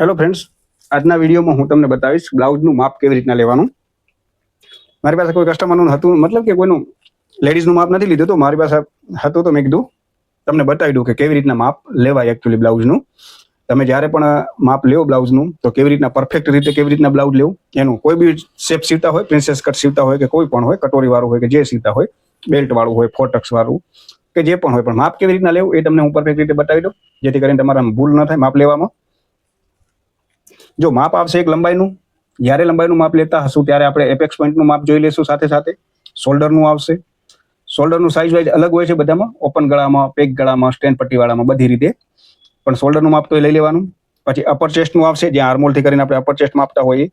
Hello friends આજના વિડીયોમાં હું તમને બતાવીશ બ્લાઉઝનું માપ કેવી રીતના લેવાનું. મારી પાસે કોઈ કસ્ટમરનું હતું, મતલબ કે કોઈનું લેડીઝનું માપ નથી લીધું તો મારી પાસે હતું તો મેં કીધું, તમને બતાવી દઉં કે કેવી રીતના માપ લેવાય એકચ્યુઅલી બ્લાઉઝનું તમે જ્યારે પણ માપ લેવો બ્લાઉઝનું તો કેવી રીતના પરફેક્ટ રીતે કેવી રીતના બ્લાઉઝ લેવું એનું કોઈ બી શેપ સીવતા હોય પ્રિન્સેસ કટ સીવતા હોય કે કોઈ પણ હોય કટોરીવાળું હોય કે જે સીવતા હોય બેલ્ટ વાળું હોય ફોટક્સ વાળું કે જે પણ હોય, પણ માપ કેવી રીતના લેવું એ તમને હું પરફેક્ટ રીતે બતાવી દઉં, જેથી કરીને તમારા ભૂલ ન થાય માપ લેવામાં. જો માપ આવશે એક લંબાઈનું, જ્યારે લંબાઈનું માપ લેતા હશું, ત્યારે આપણે એપેક્સ પોઈન્ટનું માપ જોઈ લેશું સાથે સાથે. શોલ્ડરનું આવશે. શોલ્ડરનું સાઇઝ વાઇઝ અલગ હોય છે બધામાં ઓપન ગળામાં પેક ગળામાં સ્ટેન્ડ પટ્ટીવાળામાં, બધી રીતે. પણ શોલ્ડરનું માપ તો એ લઈ લેવાનું. પછી અપર ચેસ્ટનું આવશે, જ્યાં આર્મોલથી કરીને આપણે અપર ચેસ્ટ માપતા હોઈએ.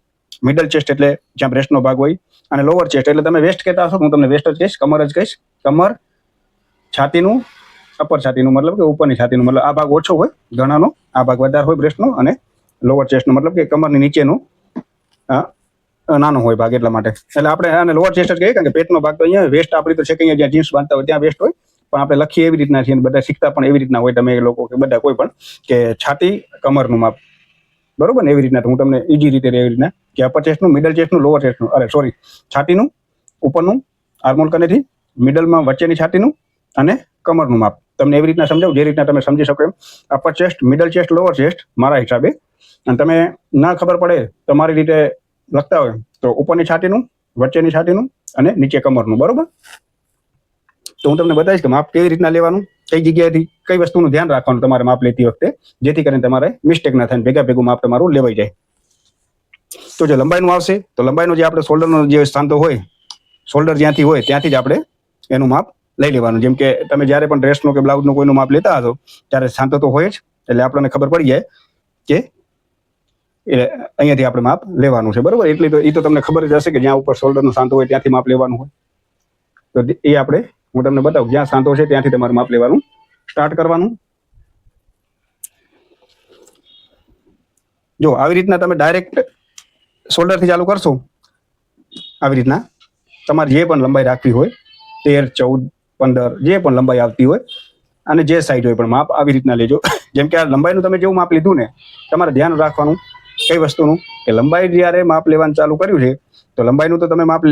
મિડલ ચેસ્ટ એટલે જ્યાં બ્રેસ્ટનો ભાગ હોય. અને લોઅર ચેસ્ટ એટલે તમે વેસ્ટ કહેતા હશો હું તમને વેસ્ટ જ કહીશ, કમર જ કહીશ. કમર છાતીનું અપર છાતીનું મતલબ કે ઉપરની છાતીનું મતલબ આ ભાગ ઓછો હોય, ઘણાનો, આ ભાગ વધારે હોય બ્રેસ્ટનો અને લોઅર ચેસ્ટનો મતલબ કે કમરની નીચેનું નાનો હોય ભાગ એટલા માટે. એટલે આપણે આને લોઅર ચેસ્ટ જ કહીએ, કારણ કે પેટનો ભાગ તો અહીંયા વેસ્ટ આપણી તો છે કે અહીંયા જ્યાં જીન્સ બાંધતા હોય ત્યાં વેસ્ટ હોય, પણ આપણે લખીએ એવી રીતના છીએ બધા શીખતા પણ એવી રીતના હોય તમે લોકો કે બધા કોઈ પણ, કે છાતી કમરનું માપ. બરોબર ને? એવી રીતના હું તમને ઈજી રીતે એવી રીતના કે અપર ચેસ્ટનું મિડલ ચેસ્ટનું લોઅર ચેસ્ટનું અરે સોરી છાતીનું, ઉપરનું આર્મોલ કનેથી મિડલમાં વચ્ચેની છાતીનું અને કમરનું માપ. તમને એવી રીતના સમજાવું? જે રીતના તમે સમજી શકો એમ. Upper chest middle chest lower chest મારા હિસાબે અને તમે ના ખબર પડે તમારી રીતે લખતા હોય. તો ઉપરની છાતીનું, વચ્ચેની છાતીનું અને નીચે કમરનું, બરોબર? તો હું તમને બતાવીશ કે માપ કેવી રીતના લેવાનું, કઈ જગ્યાએથી કઈ વસ્તુનું ધ્યાન રાખવાનું તમારે માપ લેતી વખતે, જેથી કરીને તમારે મિસ્ટેક ના થાય ભેગા ભેગું માપ તમારું લેવાઈ જાય. તો જે લંબાઈનું આવશે, તો લંબાઈનો જે આપણે શોલ્ડરનો જે સ્થાન તો હોય શોલ્ડર જ્યાંથી હોય, ત્યાંથી જ આપણે એનું માપ લઈ લેવાનું. જેમ કે તમે જ્યારે પણ ડ્રેસનું કે બ્લાઉઝનું કોઈનું માપ લેતા હશો, ત્યારે શાંતો તો હોય જ, એટલે આપણને ખબર પડી જાય કે એટલે અહીંયાથી આપણે માપ લેવાનું છે, બરોબર? એટલી તો એ તો તમને ખબર જ હશે કે જ્યાં ઉપર શોલ્ડરનું શાંતો હોય ત્યાંથી માપ લેવાનું હોય. તો એ આપણે હું તમને બતાવું, જ્યાં શાંતો છે ત્યાંથી તમારે માપ લેવાનું. સ્ટાર્ટ કરવાનું. જો, આવી રીતના તમે ડાયરેક્ટ શોલ્ડરથી ચાલુ કરશો, આવી રીતના તમારે જે પણ લંબાઈ રાખવી હોય, તેર, ચૌદ, પંદર, જે પણ લંબાઈ આવતી હોય, અને જે સાઈડ હોય, પણ માપ આવી રીતના લેજો. જેમ કે આ લંબાઈનું તમે જેવું માપ લીધું ને, તમારે ધ્યાન રાખવાનું કઈ વસ્તુનું? કે લંબાઈ જ્યારે માપ લેવાનું ચાલુ કર્યું છે, તો લંબાઈનું તો તમે માપ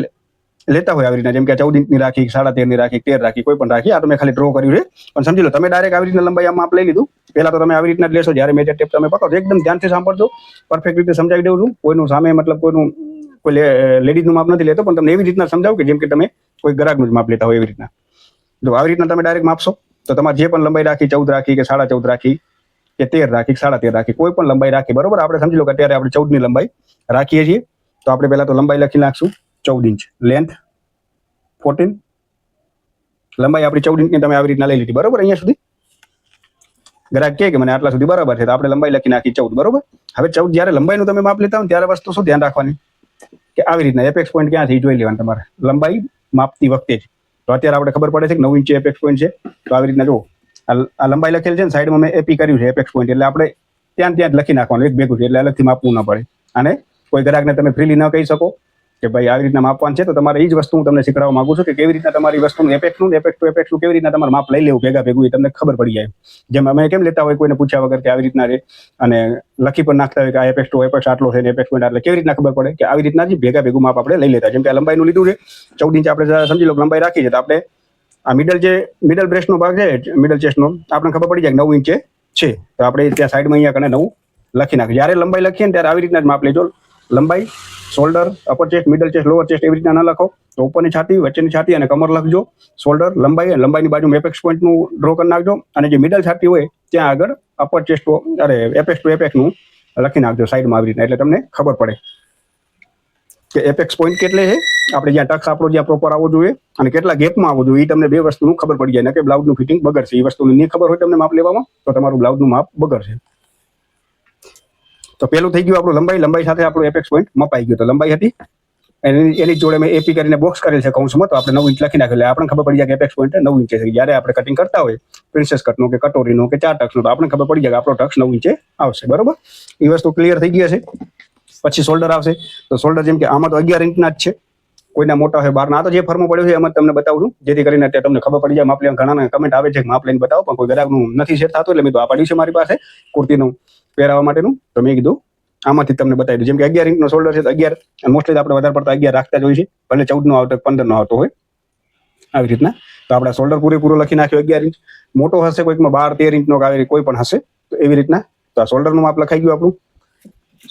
લેતા હોય આવી રીતના. જેમ કે ચૌદ ઇંચની રાખી, સાડા તેરની રાખી, તેર રાખી, કોઈ પણ રાખી, આ તો મેં ખાલી ડ્રો કર્યું છે. પણ સમજી લો, તમે ડાયરેક્ટ આવી રીતના લંબાઈ આ માપ લઈ લીધું. પહેલા તો તમે આવી રીતના જ લેશો. જ્યારે મેજર ટેપ તમે પકડો એકદમ ધ્યાનથી સાંભળજો. પરફેક્ટ રીતે સમજાવી દઉં છું. કોઈનું સામે મતલબ કોઈનું, કોઈ લેડીઝનું માપ નથી લેતો, પણ તમને એવી રીતના સમજાવું કે જેમ કે તમે કોઈ ગ્રાહકનું જ માપ લેતા હોય એવી રીતના. જો આવી રીતના તમે ડાયરેક્ટ માપશો, તો તમારે જે પણ લંબાઈ રાખી, ચૌદ રાખી કે સાડા ચૌદ રાખી કે તેર રાખી, સાડા તેર રાખી, કોઈ પણ લંબાઈ રાખી, બરોબર? આપણે સમજી લો કે અત્યારે આપણે ચૌદની લંબાઈ રાખીએ છીએ. તો આપણે પહેલા તો લંબાઈ લખી નાખશું. ચૌદ ઇંચ. લેન્થ ફોર્ટીન લંબાઈ આપણી ચૌદ ઇંચની તમે આવી રીતના લઈ લીધી. બરોબર? અહીંયા સુધી? ગ્રાહક કે મને આટલા સુધી બરાબર છે, તો આપણે લંબાઈ લખી નાખી ચૌદ. બરોબર? હવે ચૌદ જ્યારે લંબાઈનું તમે માપ લેતા હોય ત્યારે વસ્તુ શું ધ્યાન રાખવાની? કે આવી રીતના એપેક્સ પોઈન્ટ ક્યાંથી જોઈ લેવાનું તમારે? લંબાઈ માપતી વખતે જ. તો અત્યારે આપણે ખબર પડે છે કે નવ ઇંચ એપેક્સ પોઈન્ટ છે. તો આવી રીતના જુઓ. આ લંબાઈ લખેલ છે ને સાઈડમાં મેં એપી કર્યું છે એપેક્સ પોઈન્ટ એટલે આપણે ત્યાં ત્યાં જ લખી નાખવાનું, એક ભેગું છે, એટલે અલગથી માપવું ન પડે. અને કોઈ ગ્રાહકને તમે ફ્રીલી ન કહી શકો કે ભાઈ આવી રીતના માપવાનું છે, તો તમારે એ જ વસ્તુ હું તમને શીખવાડવા માંગુ છું કે કેવી રીતના તમારી વસ્તુનું એપેક્સનું એપેક્સ ટુ એપેક્સનું કેવી રીતના તમારે માપ લઈ લેવું ભેગા ભેગું, એ તમને ખબર પડી જાય. જેમ અમે કેમ લેતા હોય, કોઈને પૂછ્યા વગર કે આવી રીતના રે અને લખી પણ નાખતા હોય કે આ એપેક્સ ટુ એપેક્સ આટલો છે એપેક્સ પોઈન્ટ એટલે કેવી રીતના ખબર પડે કે આવી રીતના જ ભેગા ભેગું માપ આપણે લઈ લેતા. જેમ કે લંબાઈનું લીધું છે, ચૌદ ઇંચ આપણે સમજી લો લંબાઈ રાખી છે, તો આપણે આ મિડલ જે મિડલ બ્રેસ્ટનો ભાગ છે મિડલ ચેસ્ટનો આપણને ખબર પડી જાય નવ ઇંચે છે. તો આપણે ત્યાં સાઈડમાં અહીંયા કને નવું લખી નાખીએ. જ્યારે લંબાઈ લખીએ ને ત્યારે આવી રીતના જ માપ લેજો. લંબાઈ shoulder upper chest middle chest lower chest એવી રીતના ન લખો. તો ઉપરની છાતી, વચ્ચેની છાતી અને કમર લખજો. શોલ્ડર લંબાઈ અને લંબાઈની બાજુ એપેક્સ પોઈન્ટનું ડ્રો કરી નાખજો. અને જે મિડલ છાતી હોય, ત્યાં આગળ અપર ચેસ્ટ અરે એપેક્સ ટુ એપેક્સનું લખી નાખજો સાઈડમાં આવી રીતના. એટલે તમને ખબર પડે. કે એપેક્સ પોઈન્ટ કેટલે છે? આપણે જ્યાં ટક્સ આપણો જ્યાં પ્રોપર આવવો જોઈએ અને કેટલા ગેપમાં આવવું જોઈએ એ તમને બે વસ્તુનું ખબર પડી જાય. ને કે બ્લાઉઝનું ફિટિંગ બગડશે. એ વસ્તુની નહીં ખબર હોય તમને માપ લેવામાં, તો તમારું બ્લાઉઝનું માપ બગડશે. તો પેલું થઈ ગયું આપણું લંબાઈ. લંબાઈ સાથે આપણું એપેક્સ પોઈન્ટ મપાઈ ગયું. તો લંબાઈ હતી. એની એની જોડે મેં એપી કરીને બોક્સ કરેલ છે કૌંસમાં તો આપણે નવ ઇંચ લખી નાખેલ. આપણે ખબર પડી જાય કે એપેક્સ પોઈન્ટ નવ ઇંચે છે. જ્યારે આપણે કટિંગ કરતા હોય પ્રિન્સેસ કટનો કે કટોરીનો કે ચાર ટક્સનો, તો આપણને ખબર પડી જાય કે આપણો ટક્સ નવ ઇંચે આવશે. બરોબર? એ વસ્તુ ક્લિયર થઈ ગઈ હશે. પછી શોલ્ડર આવશે. તો શોલ્ડર જેમ કે આમાં તો અગિયાર ઇંચના જ છે. કોઈના મોટા હોય બહારના આ તો જે ફર્મો પડ્યો છે, એમ તમને બતાવું છું. જેથી કરીને અત્યારે તમને ખબર પડી જાય માપ લેવા ઘણા કમેન્ટ આવે છે માપ લઈને બતાવો, પણ કોઈ ગ્રાહકનું નથી શેર થતું, એટલે મેં તો આ પડ્યું છે મારી પાસે. કુર્તીનું પહેરાવવા માટેનું. તો મેં કીધું, આમાંથી તમને બતાવી દઉં. જેમ કે અગિયાર ઇંચનો શોલ્ડર છે, તો અગિયાર મોસ્ટલી આપણે વધારે પડતા અગિયાર રાખતા જ હોય છે ભલે ચૌદ નો આવતો પંદર નો આવતો હોય. આવી રીતના. તો આપણે શોલ્ડર પૂરેપૂરો લખી નાખ્યો, અગિયાર ઇંચ મોટો હશે કોઈકમાં બાર તેર ઇંચનો આવી કોઈ પણ હશે, તો એવી રીતના. તો આ શોલ્ડરનું માપ લખાઈ ગયું આપણું.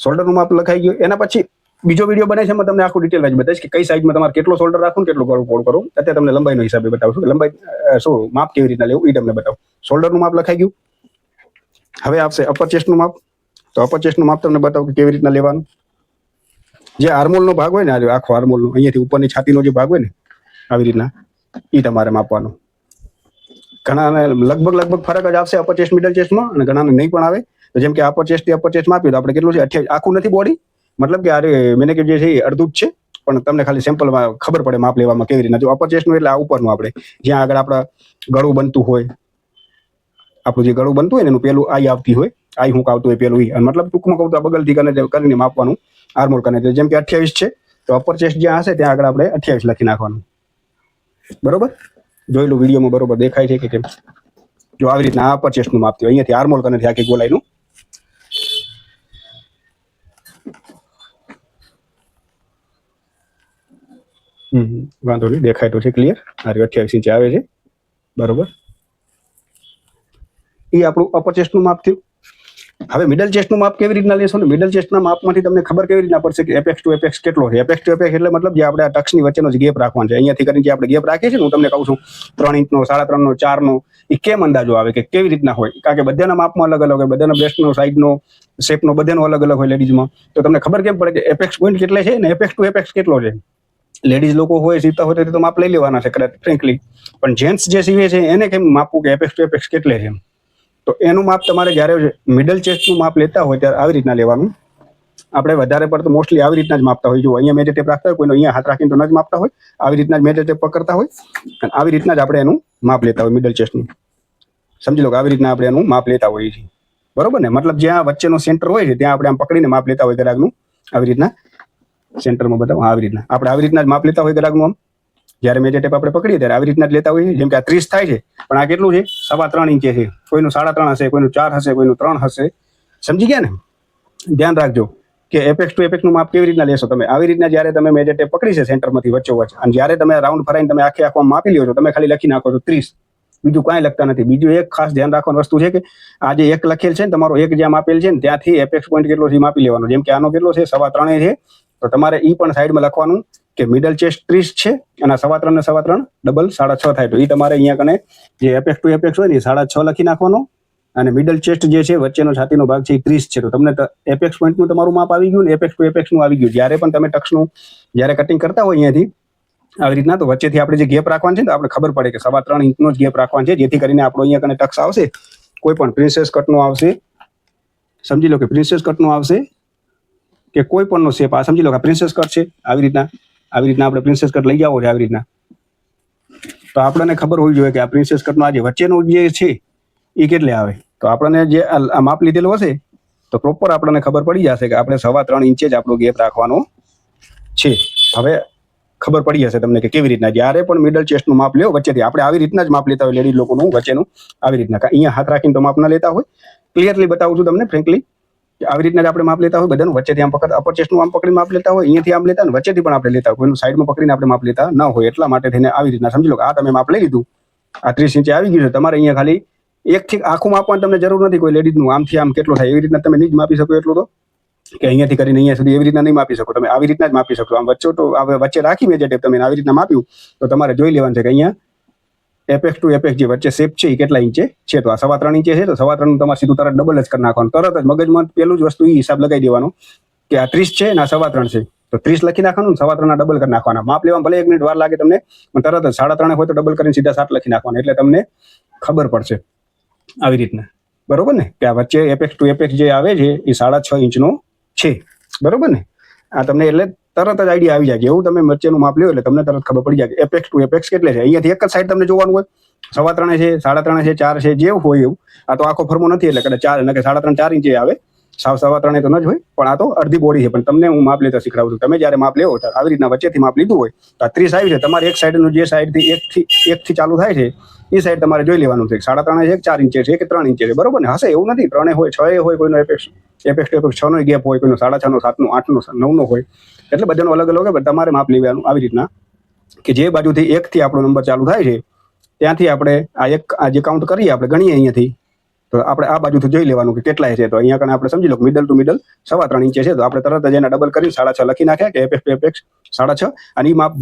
શોલ્ડરનું માપ લખાઈ ગયું. એના પછી બીજો વીડિયો બને છે, એમાં તમને આખું ડિટેલ જ બતાવીશ કે કઈ સાઈઝમાં તમારે કેટલો શોલ્ડર રાખવું કેટલું કરું કોડ કરવું. અત્યારે તમને લંબાઈનો હિસાબે બતાવું લંબાઈ શું, માપ કેવી રીતના લેવું એ તમને બતાવું. શોલ્ડરનું માપ લખાઈ ગયું. હવે આવશે અપર ચેસ્ટનું માપ. તો અપર ચેસ્ટનું માપ તમને બતાવું કે કેવી રીતના લેવાનું. જે આર્મોલનો ભાગ હોય ને આજે આખો આર્મોલનો અહીંયાથી ઉપરની છાતીનો જે ભાગ હોય ને, આવી રીતના એ તમારે માપવાનો. ઘણાને લગભગ લગભગ ફરક જ આવશે અપર ચેસ્ટ મિડલ ચેસ્ટમાં અને ઘણાને નહીં પણ આવે. તો જેમ કે અપર ચેસ્ટ અપર ચેસ્ટ માપ્યું તો આપણે કેટલું છે? અઠ્યાવીસ. આખું નથી બોડી મતલબ કે અરે, મેને કે જે છે અડધું જ છે. પણ તમને ખાલી સેમ્પલમાં ખબર પડે માપ લેવામાં કેવી રીતના. જો અપર ચેસ્ટનું એટલે આ ઉપરનું આપણે. જ્યાં આગળ આપણા ગળું બનતું હોય, આપણું જે ગળું બનતું હોય ને એનું પેલું આઈ આવતી હોય, આઈ હું આવતું હોય પેલું ઈ. અને મતલબ ટૂંકમાં કહું તો બગલથી કરીને કરીને માપવાનું આર્મોલ કરીને જેમ કે અઠ્યાવીસ છે, તો અપર ચેસ્ટ જ્યાં હશે ત્યાં આગળ આપણે અઠ્યાવીસ લખી નાખવાનું. બરોબર? જોયેલું વિડીયોમાં બરોબર દેખાય છે કે કેમ? જો આવી રીતના આ અપર ચેસ્ટનું માપતી હોય અહીંયાથી આર્મોલ કરીને આખી ગોલાઈનું વાંધો નહીં, દેખાય તો છે ક્લિયર આ અઠ્યાવીસ ઇંચ આવે છે. બરોબર. એ આપણું અપર ચેસ્ટનું માપ થયું. હવે મિડલ ચેસ્ટનું માપ કેવી રીતના લેશો ને? મિડલ ચેસ્ટના માપમાંથી તમને ખબર કેવી રીતના પડશે કે એપેક્સ ટુ એપેક્સ કેટલો છે? એપેક્સ ટુ એપેક્સ એટલે મતલબ જે આપણે આ ટક્સની વચ્ચેનો જે ગેપ રાખવાનો છે. અહીંયાથી કરીને જે આપણે ગેપ રાખીએ છીએ હું તમને કહું છું, ત્રણ ઇંચનો, સાડા ત્રણનો, ચારનો એ કેમ અંદાજો આવે કે કેવી રીતના હોય? કારણ કે બધાના માપમાં અલગ અલગ હોય, બધાના બ્રેસ્ટનો સાઈડનો શેપનો બધાનો અલગ અલગ હોય લેડીઝમાં તો તમને ખબર કેમ પડે કે એપેક્સ પોઈન્ટ કેટલે છે ને એપેક્સ ટુ એપેક્સ કેટલો છે? લેડીઝ લોકો હોય, સીવતા હોય તો માપ લઈ લેવાના છે, કદાચ ફ્રેન્કલી પણ જેન્ટ્સ જે સીવે છે, એને કેમ માપવું કે એપેક્સ ટુ એપેક્સ કેટલે છે તો એનું માપ તમારે જ્યારે મિડલ ચેસ્ટનું માપ લેતા હોય, ત્યારે આવી રીતના લેવાનું. આપણે વધારે પડતું મોસ્ટલી આવી રીતના જ માપતા હોય. જો અહીંયા મેજર ટેપ રાખતા હોય, કોઈનો અહીંયા હાથ રાખીને તો ન જ માપતા હોય. આવી રીતના જ મેજર ટેપ પકડતા હોય. અને આવી રીતના જ આપણે એનું માપ લેતા હોય મિડલ ચેસ્ટનું સમજી લો કે આવી રીતના આપણે એનું માપ લેતા હોઈએ છીએ. બરોબર ને? મતલબ જ્યાં વચ્ચેનો સેન્ટર હોય છે, ત્યાં આપણે આમ પકડીને માપ લેતા હોય ગ્રાહકનું આવી રીતના સેન્ટરમાં બતાવો. આવી રીતના. આપણે આવી રીતના જ માપ લેતા હોય ગ્રાહકનું આમ. જ્યારે મેજર ટેપ આપણે પકડીએ, ત્યારે આવી રીતના જ લેતા હોઈએ. જેમ કે આ ત્રીસ થાય છે, પણ આ કેટલું છે? સવા ત્રણ ઇંચે છે. કોઈનું સાડા ત્રણ હશે, કોઈનું ચાર હશે, કોઈનું ત્રણ હશે. સમજી ગયા ને? ધ્યાન રાખજો કે એપેક્સ ટુ એપેક્સનું માપ કેવી રીતના લેશો તમે? આવી રીતના જ્યારે તમે મેજર ટેપ પકડી છે સેન્ટરમાંથી વચ્ચે વચ્ચે અને જ્યારે તમે રાઉન્ડ ફરાઈને તમે આખે આખો માપી લ્યો છો, તમે ખાલી લખી નાખો છો ત્રીસ. બીજું કાંઈ લખતા નથી. બીજું એક ખાસ ધ્યાન રાખવાની વસ્તુ છે કે આ જે એક લખેલ છે ને, તમારો એક જ્યાં માપેલ છે ને, ત્યાંથી એપેક્સ પોઈન્ટ કેટલો છે માપી લેવાનો. જેમ કે આનો કેટલો છે? સવા ત્રણે છે. તો તમારે એ પણ સાઈડમાં લખવાનું કે મિડલ ચેસ્ટ ત્રીસ છે અને સવા ત્રણ ને સવા ત્રણ ડબલ સાડા છ થાય. તો એ તમારે અહીંયા કને જે એપેક્સ ટુ એપેક્સ હોય ને એ સાડા છ લખી નાખવાનો. અને મિડલ ચેસ્ટ જે છે વચ્ચેનો છાતીનો ભાગ છે એ ત્રીસ છે. તો તમને એપેક્સ પોઈન્ટનું તમારું માપ આવી ગયું ને એપેક્સ ટુ એપેક્સનું આવી ગયું. જ્યારે પણ તમે ટક્સનું જ્યારે કટિંગ કરતા હોય અહીંયાથી, આવી રીતના તો વચ્ચેથી આપણે જે ગેપ રાખવાનું છે તો આપણે ખબર પડે કે સવા ત્રણ ઇંચનો જ ગેપ રાખવાનો છે. જેથી કરીને આપણો અહીંયા કને ટક્સ આવશે. કોઈ પણ પ્રિન્સેસ કટનો આવશે. સમજી લો કે પ્રિન્સેસ કટનો આવશે. કે કોઈ પણનો શેપ આ સમજી લો કે પ્રિન્સેસ કટ છે, આવી રીતના આવી રીતના આપણે પ્રિન્સેસ કટ લઈ આવો છે, આવી રીતના. તો આપણને ખબર હોવી જોઈએ કે આ પ્રિન્સેસ કટનો આ જે વચ્ચેનો જે છે, એ કેટલે આવે? તો આપણને જે આ માપ લીધેલું હશે, તો પ્રોપર આપણને ખબર પડી જશે કે આપણે સવા ત્રણ ઇંચે જ આપણો ગેપ રાખવાનો છે. હવે ખબર પડી જશે તમને કે કેવી રીતના. જ્યારે પણ મિડલ ચેસ્ટનું માપ લ્યો, વચ્ચેથી આપણે આવી રીતના જ માપ લેતા હોય લેડીઝ લોકોનું, વચ્ચેનું, આવી રીતના. અહીંયા હાથ રાખીને તો માપ લેતા હોય. ક્લિયરલી બતાવું છું તમને ફ્રેન્કલી આવી રીતના જ આપણે માપ લેતા હોય, બધાનું વચ્ચેથી આમ પકડ અપર ચેસ્ટનું આમ પકડીને માપ લેતા હોય, અહીંયાથી આમ લેતા હોય વચ્ચેથી પણ આપણે લેતા હોય. કોઈનું સાઈડમાં પકડીને આપણે માપ લેતા ન હોય, એટલા માટે થઈને આવી રીતના સમજી લો કે આ તમે માપ લઈ લીધું. આ ત્રીસ ઇંચે આવી ગયું છે. તમારે અહીંયા ખાલી એકથી આખું માપવાની તમને જરૂર નથી કોઈ લેડીઝનું. આમથી આમ કેટલું થાય? એવી રીતના તમે નહીં જ માપી શકો એટલું તો. કે અહીંયાથી કરીને અહીંયા સુધી એવી રીતના નહીં માપી શકો. તમે આવી રીતના જ માપી શકો. આમ વચ્ચે તો વચ્ચે રાખી મેજર ટેપ તમે આવી રીતના માપ્યું, તો તમારે જોઈ લેવાનું છે કે અહીંયા એપેક્સ ટુ એપેક્સ જે વચ્ચે શેપ છે એ કેટલા ઇંચે? છે તો આ સવા ત્રણ ઇંચે છે તો સવા ત્રણ તમારે સીધું તરત ડબલ જ કરી નાખવાનું. તરત જ મગજમાં પેલું જ વસ્તુ એ હિસાબ લગાવી દેવાનો કે આ ત્રીસ છે ને આ સવા ત્રણ છે. તો ત્રીસ લખી નાખવાનું સવા ત્રણના ડબલ કરી નાખવાના. માપ લેવા ભલે એક મિનિટ વાર લાગે તમને પણ તરત જ સાડા ત્રણે હોય તો ડબલ કરીને સીધા સાત લખી નાખવાના. એટલે તમને ખબર પડશે. આવી રીતના. બરોબર ને? કે આ વચ્ચે એપેક્સ ટુ એપેક્સ જે આવે છે એ સાડા છ ઇંચનો છે. બરોબર ને? આ તમને એટલે તરત જ આઈડિયા આવી જાય એવું તમે વચ્ચેનું માપ લ્યો એટલે તમને તરત ખબર પડી જાય એપેક્સ ટુ એપેક્સ કેટલે છે? અહીંયાથી એક જ સાઈડ તમને જોવાનું હોય. સવા ત્રણે છે, સાડા ત્રણે છે, ચાર છે જેવું હોય એવું. આ તો આખો ફરમો નથી એટલે કદાચ ચાર એટલે કે સાડા ત્રણ, ચાર ઇંચે આવે. સાવ સવા ત્રણે તો ન જ હોય, પણ આ તો અડધી બોડી છે. પણ તમને હું માપ લેતા શીખડાવું છું. તમે જ્યારે માપ લેવો ત્યારે આવી રીતના વચ્ચેથી માપ લીધું હોય, તો ત્રીસ આવી છે. તમારે એક સાઈડનું જે સાઈડથી એકથી એકથી ચાલુ થાય છે, એ સાઈડ તમારે જોઈ લેવાનું છે. સાડા ત્રણે છે, ચાર ઇંચે છે કે ત્રણ ઇંચે છે? બરોબર ને? હશે, એવું નથી. ત્રણે હોય, છ એ હોય, કોઈનો એપેક્સ એપેક્સ એપેક્સ છનો ગેપ હોય, કોઈનો સાડા છનો સાતનો આઠનો નવનો હોય. એટલે બધાનો અલગ અલગ તમારે માપ લેવાનું આવી રીતના. કે જે બાજુથી એકથી આપણો નંબર ચાલુ થાય છે, ત્યાંથી આપણે આ એક, આ જે કાઉન્ટ કરીએ આપણે ગણીએ અહીંયાથી. તો આપણે આ બાજુથી જોઈ લેવાનું કે કેટલાય છે. તો અહીંયા કણે આપણે સમજી લો મિડલ ટુ મિડલ સવા ત્રણ ઇંચે છે. તો આપણે તરત જ એના ડબલ કરી સાડા છ લખી નાખ્યા કે એપેક્સ એપેક્સ સાડા છ. અને એ માપ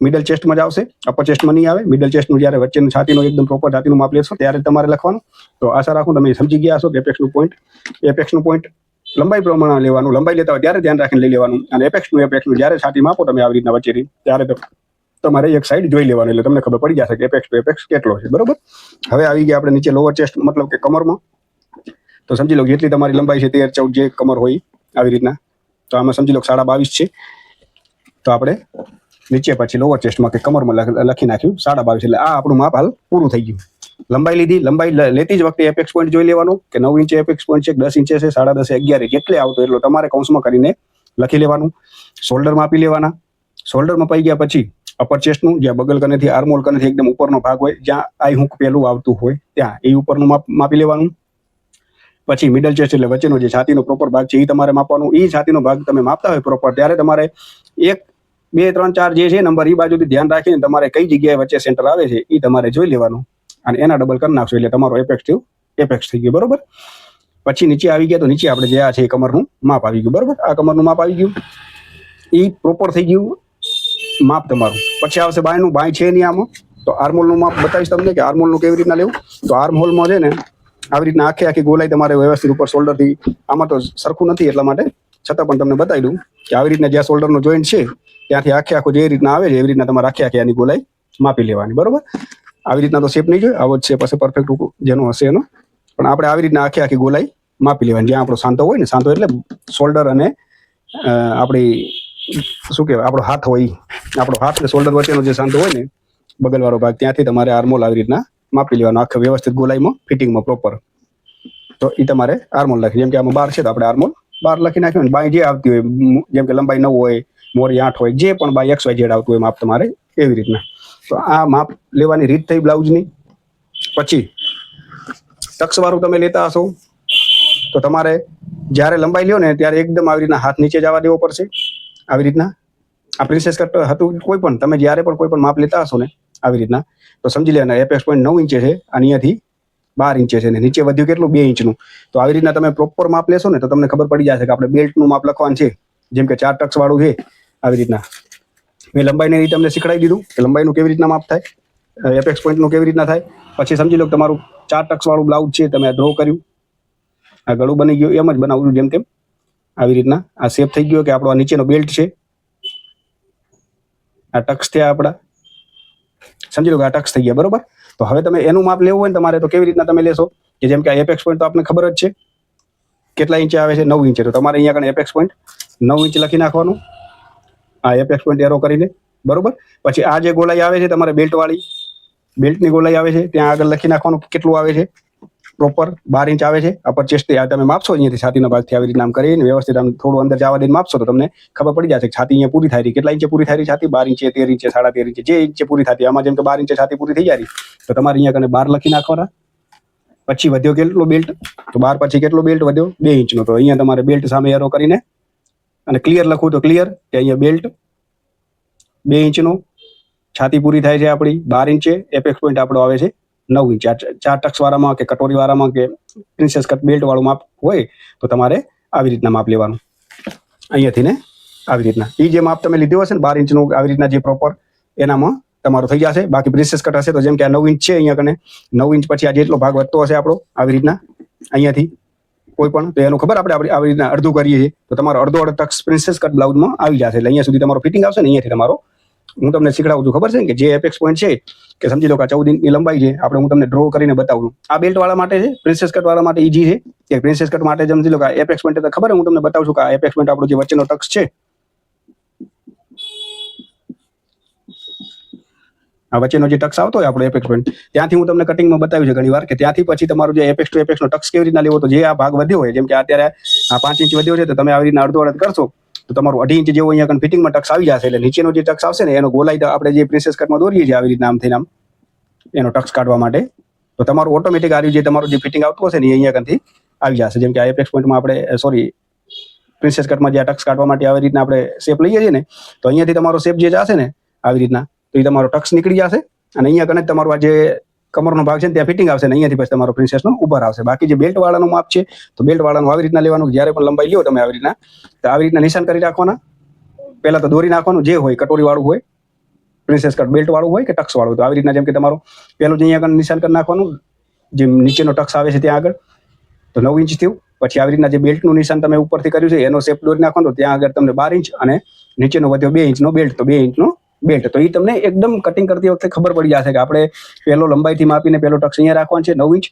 મિડલ ચેસ્ટમાં જ આવશે. અપર ચેસ્ટમાં નહીં આવે. મિડલ ચેસ્ટનું જ્યારે વચ્ચેનું છાતીનું એકદમ પ્રોપર છાતીનું માપ લેશો ત્યારે તમારે લખવાનું. તો આશા રાખું તમે સમજી ગયા હશો કે એપેક્સનું પોઈન્ટ એપેક્સનું પોઈન્ટ લંબાઈ પ્રમાણે લેવાનું, લંબાઈ લેતા હોય ત્યારે ધ્યાન રાખીને લઈ લેવાનું. અને એપેક્સનું એપેક્સનું જ્યારે છાતી માપો તમે આવી રીતના વચ્ચેથી, ત્યારે તમારે એક સાઈડ જોઈ લેવાનું. એટલે તમને ખબર પડી જશે કે એપેક્સ ટુ કેટલો છે. બરોબર? હવે આવી ગયા આપણે નીચે લોઅર ચેસ્ટ મતલબ કે કમરમાં. તો સમજી લો જેટલી તમારી લંબાઈ છે તેર ચૌદ જે કમર હોય આવી રીતના. તો આમાં સમજી લો સાડા બાવીસ છે. તો આપણે નીચે પછી લોઅર ચેસ્ટમાં કે કમરમાં લખી નાખ્યું. સાડા બાવીસ એટલે આ આપણું માપ હાલ પૂરું થઈ ગયું. લંબાઈ લીધી. લંબાઈ લેતી જ વખતે એપેક્સ પોઈન્ટ જોઈ લેવાનું કે નવ ઇંચે એપેક્સ પોઈન્ટ છે દસ ઇંચે છે, સાડા દસે, અગિયાર જેટલે આવતો એટલો તમારે કૌંસમાં કરીને લખી લેવાનું. શોલ્ડર માપી લેવાના. શોલ્ડર મપાઈ ગયા પછી અપર ચેસ્ટનું જ્યાં બગલ કનેથી આર્મોલ કનેથી એકદમ ઉપરનો ભાગ હોય, જ્યાં આઈ હુંક પેલું આવતું હોય, ત્યાં એ ઉપરનું માપ માપી લેવાનું. પછી મિડલ ચેસ્ટ એટલે વચ્ચેનો જે છાતીનો પ્રોપર ભાગ છે એ તમારે માપવાનું. એ છાતીનો ભાગ તમે માપતા હોય પ્રોપર ત્યારે તમારે એક, બે, ત્રણ, ચાર જે છે નંબર એ બાજુથી ધ્યાન રાખીને તમારે કઈ જગ્યાએ વચ્ચે સેન્ટર આવે છે એ તમારે જોઈ લેવાનું. અને એના ડબલ કરી નાખશો એટલે તમારો એપેક્સ થયું. એપેક્સ થઈ ગયું, બરોબર? પછી નીચે આવી ગયા તો નીચે આપણે જે આ છે કમરનું માપ આવી ગયું, બરોબર? આ કમરનું માપ આવી ગયું. એ પ્રોપર થઈ ગયું માપ તમારું. પછી આવશે બાયનું, બાય છે નહીં આમાં. તો આર્મોલનું માપ બતાવીશ તમને કે આર્મોલનું કેવી રીતના લેવું. તો આર્મહોલમાં છે ને આવી રીતના આખી આખી ગોલાઈ તમારે વ્યવસ્થિત ઉપર શોલ્ડરથી આમાં તો સરખું નથી એટલા માટે. છતાં પણ તમને બતાવી દઉં કે આવી રીતના જ્યાં શોલ્ડરનો જોઈન્ટ છે, ત્યાંથી આખે આખું જે રીતના આવે છે, એવી રીતના તમારે આખી આખી આની ગોલાઈ માપી લેવાની, બરોબર? આવી રીતના તો શેપ નહીં જોઈએ. આવો જ શેપ હશે પરફેક્ટ જેનો હશે એનો. પણ આપણે આવી રીતના આખી આખી ગોલાઈ માપી લેવાની. જ્યાં આપણો શાંતો હોય ને શાંતો એટલે શોલ્ડર અને આપણી, શું કહેવાય, આપણો હાથ હોય. આપણો હાથ ને શોલ્ડર વચ્ચેનો જે શાંતો હોય ને, બગલવાળો ભાગ, ત્યાંથી તમારે આર્મોલ આવી રીતના માપી લેવાનો. આખો વ્યવસ્થિત ગોલાઈમાં, ફિટિંગમાં પ્રોપર તો એ તમારે આર્મોલ લખી જેમ કે આમાં બાર છે તો આપણે આર્મોલ બાર લખી નાખ્યું ને, બાય જે આવતી હોય, જેમ કે લંબાઈ નવ હોય, મોરી આઠ હોય, જે પણ બાય એક્સ વાય જેડ આવતું હોય માપ તમારે એવી રીતના તો આ માપ લેવાની રીત થઈ બ્લાઉઝની. પછી ટક્સવાળું તમે લેતા હશો, તો તમારે જ્યારે લંબાઈ લ્યો ને ત્યારે એકદમ આવી રીતના હાથ નીચે જવા દેવો પડશે. આવી રીતના. આ પ્રિન્સેસ કટ હતું કોઈ પણ, તમે જ્યારે પણ કોઈ પણ માપ લેતા હશો ને આવી રીતના, તો સમજી લેવાના એપેક્સ પોઈન્ટ નવ ઇંચે છે અને અહીંયાથી બાર ઇંચે છે ને નીચે વધ્યું કેટલું? બે ઇંચનું. તો આવી રીતના તમે પ્રોપર માપ લેશો ને તો તમને ખબર પડી જશે કે આપણે બેલ્ટનું માપ લખવાનું છે. જેમ કે ચાર ટક્સ વાળું છે, આવી રીતના. મેં લંબાઈને એ તમને શીખડાવી દીધું કે લંબાઈનું કેવી રીતના માપ થાય એપેક્સ પોઈન્ટનું કેવી રીતના થાય. પછી સમજી લો કે તમારું ચાર ટક્સવાળું બ્લાઉઝ છે, તમે ડ્રો કર્યું. આ ગળું બની ગયું, એમ જ બનાવવું જેમ તેમ. આવી રીતના આ શેપ થઈ ગયો કે આપણો આ નીચેનો બેલ્ટ છે. આ ટક્સ થયા આપણા. સમજી લો કે આ ટક્સ થઈ ગયા, બરોબર? તો હવે તમે એનું માપ લેવું હોય ને તમારે તો કેવી રીતના તમે લેશો? કે જેમ કે આ એપેક્સ પોઈન્ટ તો આપણને ખબર જ છે. કેટલા ઇંચે આવે છે? નવ ઇંચે. તો તમારે અહીંયા આગળ એપેક્સ પોઈન્ટ નવ ઇંચ લખી નાખવાનું. આ એપેક્સમેન્ટ એરો કરીને. બરોબર? પછી આ જે ગોલાઈ આવે છે, તમારે બેલ્ટવાળી બેલ્ટની ગોલાઈ આવે છે, ત્યાં આગળ લખી નાખવાનું કેટલું આવે છે. પ્રોપર બાર ઇંચ આવે છે. અપર ચેસ્ટ તમે માપશો, અહીંયાથી છાતીના ભાગથી આવી રીતના આમ કરીને વ્યવસ્થિત આમ થોડું અંદર જવા દઈને માપશો તો તમને ખબર પડી જશે છાતી અહીંયા પૂરી થાય રહી. કેટલા ઇંચે પૂરી થાય રહી છાતી? બાર ઇંચે તેર ઇંચે સાડા તેર ઇંચે જે ઇંચે પૂરી થતી આમાં જેમ કે બાર ઇંચે છાતી પૂરી થઈ જાય તો તમારે અહીંયા કને બાર લખી નાખવાના. પછી વધ્યો કેટલો બેલ્ટ તો બાર પછી કેટલો બેલ્ટ વધ્યો? બે ઇંચનો તો અહીંયા તમારે બેલ્ટ સામે એરો કરીને અને ક્લિયર લખું તો ક્લિયર કે અહીંયા બેલ્ટ બે ઇંચનો છાતી પૂરી થાય છે આપણી, બાર ઇંચે એપેક્સ પોઈન્ટ આપણો આવે છે નવ ઇંચ. ચાર ટક્સ વાળામાં કે કટોરી વાળામાં કે પ્રિન્સેસ કટ બેલ્ટ વાળું માપ હોય તો તમારે આવી રીતના માપ લેવાનું. અહીંયાથી ને આવી રીતના. એ જે માપ તમે લીધું હશે ને બાર ઇંચનું આવી રીતના જે પ્રોપર એનામાં તમારો થઈ જશે. બાકી પ્રિન્સેસ કટ હશે તો જેમ કે આ નવ ઇંચ છે અહીંયા કને, નવ ઇંચ પછી આ જેટલો ભાગ વધતો હશે આપણો, આવી રીતના અહીંયાથી કોઈ પણ તો એનું ખબર આપણે આપણે આવી રીતના અડધું કરીએ છીએ. તો તમારો અડધો અડધ ટક્સ પ્રિન્સેસ કટ બ્લાઉઝમાં આવી જશે. એટલે અહીંયા સુધી તમારો ફિટિંગ આવશે ને અહીંયાથી તમારો. હું તમને શીખડાવું છું, ખબર છે કે જે એપેક્સ પોઈન્ટ છે, કે સમજી લો કે ચૌદ ઇંચની લંબાઈ છે, આપણે હું તમને ડ્રો કરીને બતાવું આ બેલ્ટ વાળા માટે છે પ્રિન્સેસ કટ વાળા માટે ઈજી છે. કે પ્રિન્સેસ કટ માટે સમજી લો કે એપેક્સ પોઈન્ટ ખબર હું તમને બતાવું છું કે આ એપેક્સ પોઈન્ટ આપણો જે વચ્ચેનો ટક્સ છે આ વચ્ચેનો જે ટક્સ આવતો હોય આપણો એપેક્સ પોઈન્ટ ત્યાંથી હું તમને કટિંગમાં બતાવ્યું છે ઘણી વાર કે ત્યાંથી પછી તમારું જે એપેક્સ ટુ એપેક્સ નો ટક્સ કેવી રીતના લેવો, તો જે આ ભાગ વધ્યો હોય, જેમ કે અત્યારે આ પાંચ ઇંચ વધ્યો છે, તો તમે આવી રીતના અડધો અડધ કરશો, તો તમારું અઢી ઇંચ જેવો અહીંયા ફિટિંગમાં ટક્સ આવી જશે, એટલે નીચેનો જે ટક્સ આવશે ને, એનો ગોલાઈ આપણે જે પ્રિન્સેસ કટમાં દોરીએ છીએ આવી રીતના આમ થઈને આમ, એનો ટક્સ કાઢવા માટે, તો તમારું ઓટોમેટિક આવી જે તમારું જે ફિટિંગ આવતું હશે ને અહીંયા કંથી આવી જશે, જેમ કે આ એપેક્સ પોઈન્ટમાં આપણે સોરી પ્રિન્સેસ કટમાં જે આ ટક્સ કાઢવા માટે આવી રીતના આપણે શેપ લઈએ છીએ ને, તો અહીંયાથી તમારો શેપ જે જશે ને, આવી રીતના તો એ તમારો ટક્સ નીકળી જશે અને અહીંયા કને તમારું આ જે કમરનો ભાગ છે ત્યાં ફિટિંગ આવશે ને અહીંયાથી પછી તમારો પ્રિન્સેસનો ઉપર આવશે બાકી જે બેલ્ટ વાળાનું માપ છે, તો બેલ્ટ વાળાનું આવી રીતના લેવાનું જ્યારે પણ લંબાઈ લ્યો તમે આવી રીતના, તો આવી રીતના નિશાન કરી રાખવાના. પહેલા તો દોરી નાખવાનું જે હોય, કટોરી વાળું હોય પ્રિન્સેસ કટ બેલ્ટ વાળું હોય કે ટક્સ વાળું તો આવી રીતના જેમ કે તમારું પહેલું જે અહીંયા આગળ નિશાન કરી નાખવાનું, જે નીચેનો ટક્સ આવે છે ત્યાં આગળ, તો નવ ઇંચ થયું. પછી આવી રીતના જે બેલ્ટનું નિશાન તમે ઉપરથી કર્યું છે, એનો શેપ દોરી નાખવાનો ત્યાં આગળ તમને બાર ઇંચ અને નીચેનો વધ્યો બે ઇંચનો બેલ્ટ તો બે ઇંચનો બેલ્ટ તો એ તમને એકદમ કટિંગ કરતી વખતે ખબર પડી જશે કે આપણે પહેલો લંબાઈથી માપીને પહેલો ટક્સ અહીંયા રાખવાનો છે, નવ ઇંચ.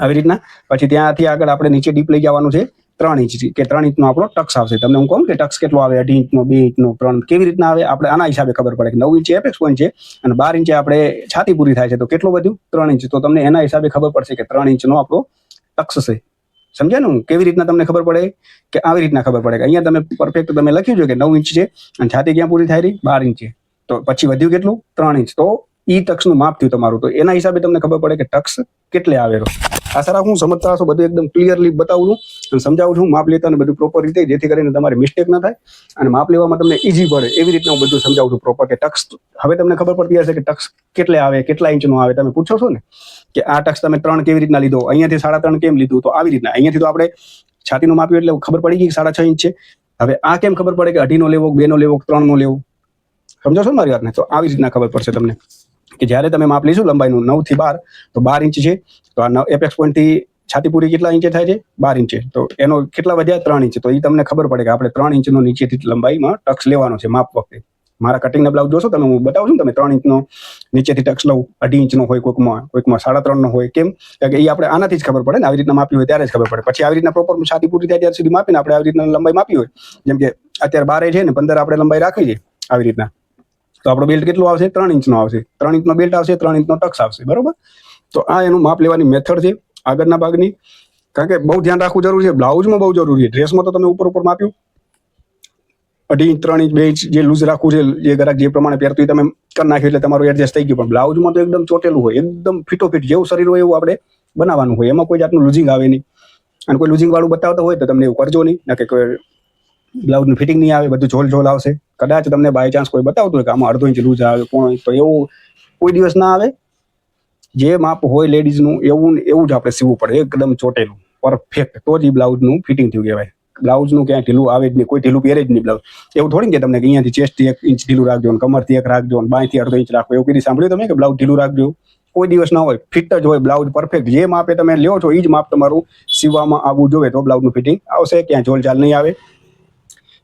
આવી રીતના. પછી ત્યાંથી આગળ આપણે નીચે ડીપ લઈ જવાનું છે, ત્રણ ઇંચ કે ત્રણ ઇંચનો આપણો ટક્સ આવશે. તમને હું કહું કે ટક્સ કેટલો આવે? અઢી ઇંચનો, બે ઇંચનો, ત્રણ કેવી રીતના આવે? આપણે આના હિસાબે ખબર પડે કે નવ ઇંચ એપેક્સ પોઈન્ટ છે અને બાર ઇંચે આપણે છાતી પૂરી થાય છે. તો કેટલું વધ્યું ત્રણ ઇંચ. તો તમને એના હિસાબે ખબર પડશે કે ત્રણ ઇંચનો આપણો ટક્સ છે. સમજ્યા ને કેવી રીતના તમને ખબર પડે? કે આવી રીતના ખબર પડે કે અહીંયા તમે પરફેક્ટ તમે લખ્યું છે કે નવ ઇંચ છે અને છાતી ક્યાં પૂરી થાય રહી? બાર ઇંચ. છે તો પછી વધ્યું કેટલું? ત્રણ ઇંચ. તો ઈ ટક્સનું માપ થયું તમારું. તો એના હિસાબે તમને ખબર પડે કે ટક્સ કેટલે આવેલો. આશા હું સમજતા હશો, બધું એકદમ ક્લિયરલી બતાવું છું અને સમજાવું છું માપ લેતા અને બધું પ્રોપર રીતે, જેથી કરીને તમારે મિસ્ટેક ના થાય. અને માપ લેવામાં તમને ઈઝી પડે. એવી રીતના હું બધું સમજાવું છું પ્રોપર કે ટક્સ હવે તમને ખબર પડતી હશે કે ટક્સ કેટલે આવે, કેટલા ઇંચનો આવે. તમે પૂછો છો ને કે આ ટક્સ તમે ત્રણ કેવી રીતના લીધો? અહીંયાથી સાડા ત્રણ કેમ લીધું? તો આવી રીતના. અહીંયાથી તો આપણે છાતીનું માપ્યું એટલે ખબર પડી ગઈ સાડા છ ઇંચ છે. હવે આ કેમ ખબર પડે કે અઢીનો લેવો, બેનો લેવો, ત્રણનો લેવો? સમજો છો મારી વાતને? તો આવી રીતના ખબર પડશે તમને કે જ્યારે તમે માપ લઈશું લંબાઈનું નવથી બાર, તો બાર ઇંચ છે. તો આ એપેક્સ પોઈન્ટથી છાતી પૂરી કેટલા ઇંચે થાય છે? બાર ઇંચે. તો એનો કેટલા વધ્યા? ત્રણ ઇંચ. તો એ તમને ખબર પડે કે આપણે ત્રણ ઇંચનો નીચેથી લંબાઈમાં ટક્સ લેવાનો છે માપ વખતે. મારા કટિંગના બ્લાઉઝ જોશો તમે, હું બતાવું છું તમે, ત્રણ ઇંચનો નીચેથી ટક્સ લઉં, અઢી ઇંચનો હોય કોઈકમાં કોઈકમાં સાડા ત્રણનો હોય, કેમ? કે એ આપણે આનાથી જ ખબર પડે ને, આવી રીતના માપી હોય ત્યારે જ ખબર પડે. પછી આવી રીતના પ્રોપર છાતી પૂરી થાય ત્યાર સુધી માપીને આપણે આવી રીતના લંબાઈ માપી હોય. જેમ કે અત્યારે બારે છે ને, પંદર આપણે લંબાઈ રાખવી છે, આવી રીતના. તો આપણો બેલ્ટ કેટલો આવશે? ત્રણ ઇંચનો આવશે. ત્રણ ઇંચનો બેલ્ટ આવશે, ત્રણ ઇંચનો ટક્સ આવશે. બરોબર? તો આ એનું માપ લેવાની મેથડ છે આગળના ભાગની. કારણ કે બહુ ધ્યાન રાખવું જરૂરી છે. બ્લાઉઝમાં બહુ જરૂરી છે. ડ્રેસમાં તો તમે ઉપર ઉપર માપ્યું. અઢી ઇંચ, ત્રણ ઇંચ, બે ઇંચ જે લૂઝ રાખવું છે, જે ગ્રાહક જે પ્રમાણે પહેરતું તમે કરી નાખ્યું એટલે તમારું એડજસ્ટ થઈ ગયું. પણ બ્લાઉઝમાં તો એકદમ ચોટેલું હોય. એકદમ ફિટોફિટ જેવું શરીર હોય એવું આપણે બનાવવાનું હોય. એમાં કોઈ જાતનું લૂઝિંગ આવે નહીં. અને કોઈ લૂઝિંગ વાળું બતાવતા હોય તો તમને એવું કરજો નહીં. ના કે કોઈ બ્લાઉઝનું ફિટિંગ નહીં આવે, બધું ઝોલ ઝોલ આવશે. કદાચ તમને બાય ચાન્સ કોઈ બતાવતું હોય કે આમાં અડધો ઇંચ લૂઝ આવે, કોણ તો એવું કોઈ દિવસ ના આવે. જે માપ હોય લેડીઝનું એવું એવું જ આપણે સીવવું પડે, એકદમ ચોટેલું પરફેક્ટ તો જ એ બ્લાઉઝનું ફિટિંગ થયું કહેવાય. બ્લાઉઝનું ક્યાંય ઢીલું આવે જ નહીં, કોઈ ઢીલું પહેરે જ નહીં બ્લાઉઝ એવું થોડી કે તમને કે અહીંયાથી ચેસ્ટથી એક ઇંચ ઢીલું રાખજો ને કમરથી એક રાખજો ને બાંયથી અડધો ઇંચ રાખો, એવું કીધી સાંભળ્યું તમે કે બ્લાઉઝ ઢીલું રાખજો? કોઈ દિવસ ના હોય ફિટ જ હોય બ્લાઉઝ પરફેક્ટ જે માપે તમે લ્યો છો એ જ માપ તમારું સીવવામાં આવવું જોઈએ તો બ્લાઉઝનું ફિટિંગ આવશે ક્યાં ઝોલ ચાલ નહીં આવે.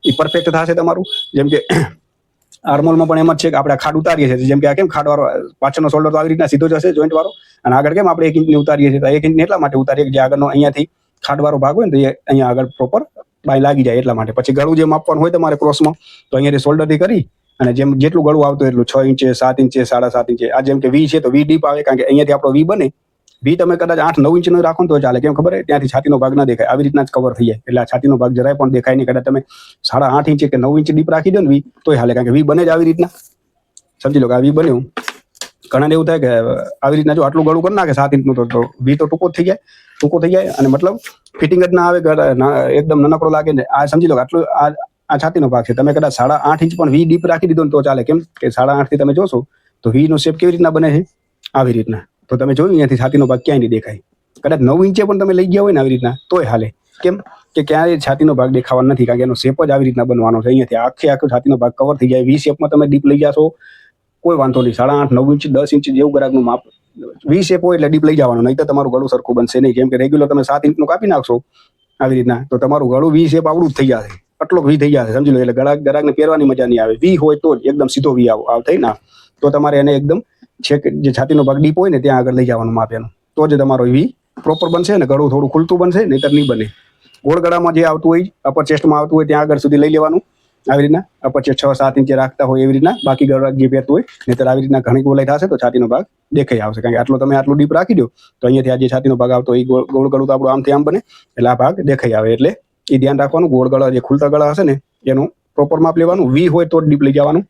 એ પરફેક્ટ થશે તમારું. જેમ કે આર્મોલમાં પણ એમ જ છે કે આપણે ખાડ ઉતારીએ છીએ. જેમ કે આ કેમ ખાડવાળો પાછળનો શોલ્ડર તો આવી રીતના સીધો જશે જોઈન્ટ વાળો? અને આગળ કેમ આપણે એક ઇંચની ઉતારીએ છીએ? એક ઇંચની એટલા માટે ઉતારીએ કે જે આગળનો અહીંયાથી ખાડવાળો ભાગ હોય ને, તો એ અહીંયા આગળ પ્રોપર બાય લાગી જાય એટલા માટે. પછી ગળું જે માપવાનું હોય તમારે ક્રોસમાં તો અહીંયાથી શોલ્ડરથી કરી અને જેમ જેટલું ગળું આવતું એટલું છ ઇંચે સાત ઇંચે સાડા સાત ઇંચે આ જેમ કે વી છે તો વી ડીપ આવે, કારણ કે અહીંયાથી આપણો વી બને. વી તમે કદાચ આઠ નવ ઇંચનો રાખો તો ચાલે. કેમ ખબર ત્યાંથી છાતીનો ભાગ ના દેખાય. આવી રીતના જ કવર થઈ જાય. એટલે આ છાતીનો ભાગ જરાય પણ દેખાય નહીં. કદાચ તમે સાડા આઠ ઇંચ કે નવ ઇંચ ડીપ રાખી દો ને વી તો હાલે. કારણ કે વી બને જ આવી રીતના. સમજી લો કે આ વી બન્યું. ઘણાને એવું થાય કે આવી રીતના જો આટલું ગળું કરી નાખે સાત ઇંચનું, તો- વી તો ટૂંકો થઈ જાય. ટૂંકો થઈ જાય. અને મતલબ ફિટિંગ જ ના આવે એકદમ નાનકડો લાગે ને. આ સમજી લો કે આટલું આ આ છાતીનો ભાગ છે. તમે કદાચ સાડા આઠ ઇંચ પણ વી ડીપ રાખી દીધો તો ચાલે. કેમ? કે સાડા આઠથી તમે જોશો તો વી નો શેપ કેવી રીતના બને છે? આવી રીતના. તો તમે જોયું અહીંયાથી છાતીનો ભાગ ક્યાંય નહીં દેખાય. કદાચ નવ ઇંચે પણ તમે લઈ ગયા હોય ને આવી રીતના, તોય હાલે. કેમ? કે ક્યાંય છાતીનો ભાગ દેખાવાનો નથી, કારણ કે એનો શેપ જ આવી રીતના બનવાનો છે. અહીંયાથી આખે આખો છાતીનો ભાગ કવર થઈ જાય. વી શેપમાં તમે ડીપ લઈ જશો કોઈ વાંધો નહીં. સાડા આઠ, નવ ઇંચ, દસ ઇંચ જેવું ગ્રાહકનું માપ. વી શેપ હોય એટલે ડીપ લઈ જવાનું. નહીં તો તમારું ગળું સરખું બનશે નહીં. કેમ કે રેગ્યુલર તમે સાત ઇંચનું કાપી નાખશો આવી રીતના, તો તમારું ગળું વી શેપ આવડું જ થઈ જશે. આટલો વી થઈ જશે, સમજી લો. એટલે ગળાક ગરાકને પહેરવાની મજા નહીં આવે. વી હોય તો જ એકદમ સીધો વી આવ થઈ ના. તો તમારે એને એકદમ છેક જે છાતીનો ભાગ ડીપ હોય ને ત્યાં આગળ લઈ જવાનું માપ તો જ તમારો વી પ્રોપર બનશે ને ગળું થોડું ખુલતું બનશે, નહીતર નહીં બને. ગોળ ગળામાં જે આવતું હોય અપર ચેસ્ટમાં આવતું હોય, ત્યાં આગળ સુધી લઈ લેવાનું. આવી રીતના અપર ચેસ્ટ છ સાત ઇંચે રાખતા હોય એવી રીતના, બાકી ગળા જે પહેરતું હોય, નહીતર આવી રીતના ઘણી ગોલાઈ થશે તો છાતીનો ભાગ દેખાઈ આવશે. કારણ કે આટલો તમે આટલું ડીપ રાખી દો, તો અહીંયાથી આ જે છાતીનો ભાગ આવતો એ ગોળ ગળું તો આપણું આમથી આમ બને, એટલે આ ભાગ દેખાઈ આવે. એટલે એ ધ્યાન રાખવાનું ગોળ ગળા જે ખુલતા ગળા હશે ને, એનું પ્રોપર માપ લેવાનું. વી હોય તો ડીપ લઈ જવાનું.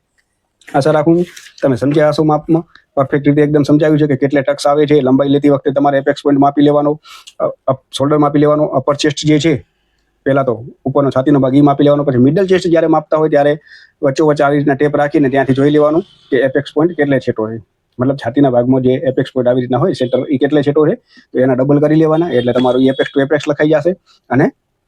આશા રાખું તમે સમજ્યા હશો માપમાં. પરફેક્ટ રીતે એકદમ સમજાવ્યું છે કે કેટલે ટક્સ આવે છે, લંબાઈ લેતી વખતે તમારે એપેક્સ પોઈન્ટ માપી લેવાનો શોલ્ડર માપી લેવાનો અપર ચેસ્ટ જે છે, પહેલાં તો ઉપરનો છાતીનો ભાગ એ માપી લેવાનો, પછી મિડલ ચેસ્ટ જ્યારે માપતા હોય ત્યારે વચ્ચોવચ્ચ આવી રીતના ટેપ રાખીને ત્યાંથી જોઈ લેવાનું કે એપેક્સ પોઈન્ટ કેટલે છેટો છે. મતલબ છાતીના ભાગમાં જે એપેક્સ પોઈન્ટ આવી રીતના હોય સેન્ટર એ કેટલે છેટો છે, તો એના ડબલ કરી લેવાના, એટલે તમારું એપેક્સ ટુ એપેક્સ લખાઈ જશે અને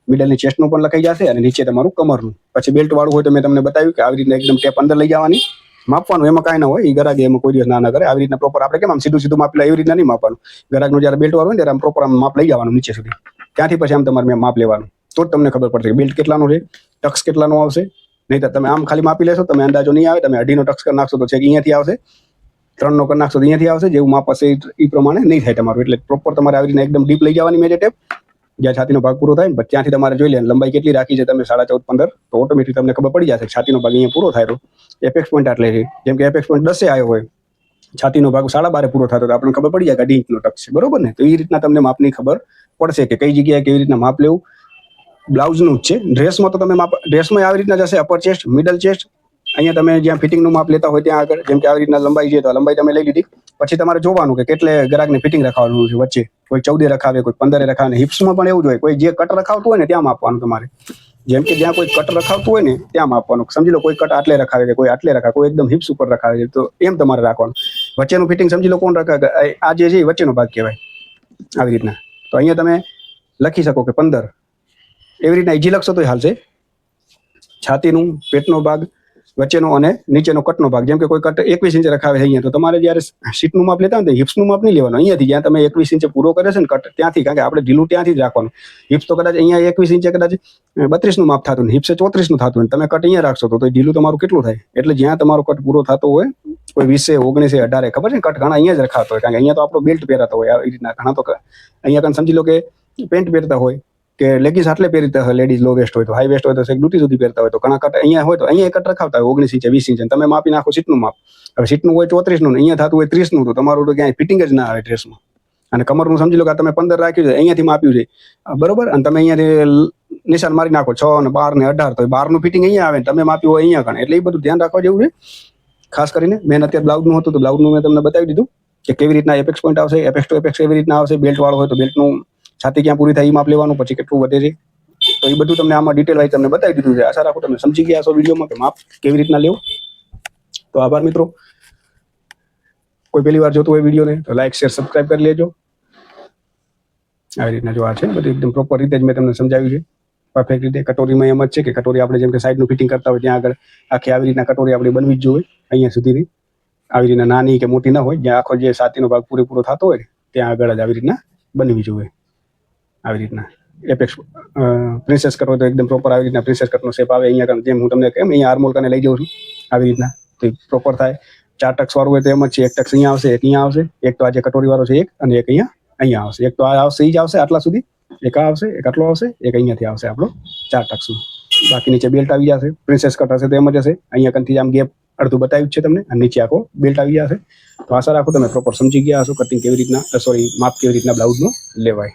મિડલની ચેસ્ટનું પણ લખાઈ જશે અને નીચે તમારું કમરનું. પછી બેલ્ટ વાળું હોય તો મેં તમને બતાવ્યું કે આવી રીતના એકદમ ટેપ અંદર લઈ જવાની. માપવાનું, એમાં કાંઈ ના હોય. એ ગરાગ એમાં કોઈ દિવસ ના ના કરે. આવી રીતના પ્રોપર આપણે કેમ આમ સીધું સીધું માપ લે એવી રીતના નહીં માપવાનું. ગરાગનું જ્યારે બેલ્ટ વાળું ત્યારે આમ પ્રોપર આમ માપ લઈ જવાનું નીચે સુધી. ત્યાંથી પછી આમ તમારે મેં માપ લેવાનું. તો જ તમને ખબર પડશે કે બેલ્ટ કેટલાનું છે, ટક્સ કેટલાનો આવશે. નહીં તો તમે આમ ખાલી માપી લેશો, તમે અંદાજો નહીં આવે, તમે અઢીનો ટક્સ કરી નાખશો તો છે અહીંયાથી આવશે. ત્રણનો કરી નાખશો અહીંયાથી આવશે. જેવું માપ હશે એ- પ્રમાણે નહીં થાય તમારું. એટલે પ્રોપર તમારે આવી રીતના એકદમ ડીપ લઈ જવાની મેજર ટેપ જ્યાં છાતીનો ભાગ પૂરો થાય ત્યાંથી તમારે જોઈ લે લંબાઈ કેટલી રાખી છે તમે સાડા ચૌદ, પંદર? તો ઓટોમેટિક તમને ખબર પડી જશે છાતીનો ભાગ અહીંયા પૂરો થાય એપેક્સ પોઈન્ટ આટલે છે. જેમ કે એપેક્સ પોઈન્ટ દસે આવ્યો હોય, છાતીનો ભાગ સાડા બારે પૂરો થતો તો આપણને ખબર પડી જાય કે ઇંચનો ટક છે. બરોબર ને? તો એ રીતના તમને માપની ખબર પડશે કે કઈ જગ્યાએ કેવી રીતના માપ લેવું. બ્લાઉઝનું જ છે. ડ્રેસમાં તો તમે માપ, ડ્રેસમાં આવી રીતના જશે અપર ચેસ્ટ મિડલ ચેસ્ટ અહીંયા તમે જ્યાં ફિટિંગનું માપ લેતા હોય ત્યાં આગળ, જેમ કે આવી રીતના લંબાઈ છે, તો લંબાઈ તમે લઈ લીધી. પછી તમારે જોવાનું કે કેટલે ગ્રાહકને ફિટિંગ રખાવવાનું છે વચ્ચે. કોઈ ચૌદે રખાવે, કોઈ પંદરે રખાવે. હિપ્સમાં પણ એવું જ હોય. કોઈ જે કટ રખાવતું હોય ને ત્યાં માપવાનું તમારે. જેમ કે જ્યાં કોઈ કટ રખાવતું હોય ને ત્યાં માપવાનું. સમજી લો કોઈ કટ આટલે રખાવે કે કોઈ આટલે રખાવે, કોઈ એકદમ હિપ્સ ઉપર રખાવે છે, તો એમ તમારે રાખવાનું. વચ્ચેનું ફિટિંગ સમજી લો કોણ રખાવે? આ- જે છે વચ્ચેનો ભાગ કહેવાય. આવી રીતના. તો અહીંયા તમે લખી શકો કે પંદર. એવી રીતના ઈજી લખશો તો હાલશે. છાતીનું, પેટનો ભાગ વચ્ચેનો અને નીચેનો કટનો ભાગ. જેમ કે કોઈ કટ એકવીસ ઇંચે રખાવે છે અહીંયા, તો તમારે જ્યારે સીટનું માપ લેતા હોય ને હિપ્સનું માપ નહીં લેવાનું. અહીંયાથી જ્યાં તમે એકવીસ ઇંચ પૂરો કરે છે ને કટ, ત્યાંથી કારણ કે આપણે ઢીલું ત્યાંથી જ રાખવાનું. હિપ્સ તો કદાચ અહીંયા એકવીસ ઇંચે કદાચ બત્રીસનું માપ થતું ને હિપ્સે ચોત્રીસનું થતું ને તમે કટ અહીંયા રાખશો તો તો ઢીલું તમારું કેટલું થાય? એટલે જ્યાં તમારો કટ પૂરો થતો હોય, કોઈ વીસે, ઓગણીસે, અઢારે, ખબર છે કટ ઘણા અહીંયા જ રખાતો હોય. કારણ કે અહીંયા તો આપણો બેલ્ટ પહેરાતો હોય આવી રીતના. ઘણા તો અહીંયા કાન સમજી લો કે પેન્ટ પહેરતા હોય કે લેગીસ આટલે પહેરી લેડીઝ લો વેસ્ટ હોય તો હાઈ વેસ્ટ હોય તો ડ્યુટી સુધી પહેરતા હોય તો, ઘણા કટ અહીંયા હોય તો, અહીંયા કટ રખાવતા હોય, ઓગણીસ ઇંચે, વીસ ઇંચે તમે માપી નાખો સીટનું માપ. હવે સીટનું હોય ચોત્રીસનું અહીંયા થતું હોય ત્રીસનું, તો તમારું તો ક્યાંય ફિટિંગ જ ના આવે ડ્રેસમાં અને કમરનું સમજી લો કે તમે પંદર રાખ્યું છે, અહીંયાથી માપ્યું છે. બરોબર? અને તમે અહીંયાથી નિશાન મારી નાખો, છ અને બાર ને અઢાર, તો બારનું ફિટિંગ અહીંયા આવે તમે માપ્યું હોય અહીંયા કણ. એટલે એ બધું ધ્યાન રાખવા જેવું છે. ખાસ કરીને, મેં અત્યારે બ્લાઉઝનું હતું, તો બ્લાઉઝનું મેં તમને બતાવી દીધું કે કેવી રીતના એપેક્સ પોઈન્ટ આવશે એપેક્સ ટુ એપેક્સ કેવી રીતના આવશે બેલ્ટ વાળો હોય તો બેલ્ટનું છાતી ક્યાં પૂરી થાય એ માપ લેવાનું, પછી કેટલું વધે છે. તો એ બધું તમને આમાં ડિટેલ વાઇઝ તમને બતાવી દીધું છે. આશા રાખું તમે સમજી ગયા છો વિડીયોમાં કે માપ કેવી રીતના લેવું. તો આભાર મિત્રો. કોઈ પહેલી વાર જોતું હોય વિડીયોને તો લાઈક શેર સબસ્ક્રાઇબ કરી લેજો. આવી રીતના જો આ છે બધું એકદમ પ્રોપર રીતે જ મેં તમને સમજાવ્યું છે. પરફેક્ટ રીતે કટોરીમાં એમ જ છે કે કટોરી આપણે જેમ કે સાઈડનું ફિટિંગ કરતા હોય ત્યાં આગળ આખી આવી રીતના કટોરી આપણે બનવી જ જોઈએ અહીંયા સુધીની. આવી રીતના નાની કે મોટી ના હોય, જ્યાં આખો જે સાતીનો ભાગ પૂરેપૂરો થતો હોય, ત્યાં આગળ જ આવી રીતના બનવી જોઈએ. આવી રીતના. એપેક્સ પ્રિન્સેસ હોય તો એકદમ પ્રોપર આવી રીતના પ્રિન્સેસ કટનો શેપ આવે. અહીંયા જેમ હું તમને કેમ, અહીંયા આર્મોલ કને લઈ જાઉં છું. આવી રીતના. તો પ્રોપર થાય. ચાર ટક્સ વાળું હોય તો એમ જ છે. એક ટક્સ અહીંયા આવશે, એક અહીંયા આવશે. એક તો આ જે કટોરી વાળો છે, એક અને એક અહીંયા અહીંયા આવશે. એક તો આ આવશે એ જ આવશે આટલા સુધી. એક આ આવશે, એક આટલો આવશે, એક અહીંયાથી આવશે આપણો ચાર ટક્સનો બાકી નીચે બેલ્ટ આવી જશે. પ્રિન્સેસ કટ હશે તો એમ જ હશે. અહીંયા કંથી આમ ગેપ અડધું બતાવ્યું છે તમને. અને નીચે આખો બેલ્ટ આવી જશે. તો આશા રાખો તમે પ્રોપર સમજી ગયા હશો કટિંગ કેવી રીતના સોરી માપ કેવી રીતના બ્લાઉઝનું લેવાય.